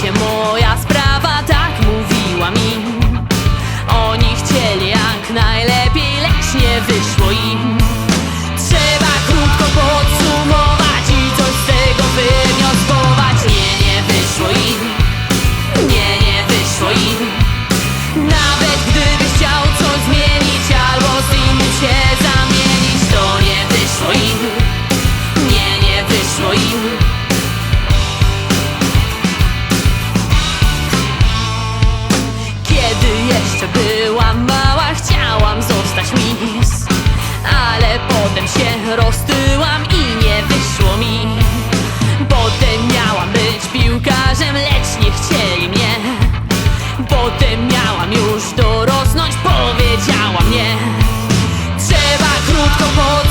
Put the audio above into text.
się może. miałam już dorosnąć Powiedziała mnie. Trzeba krótko pod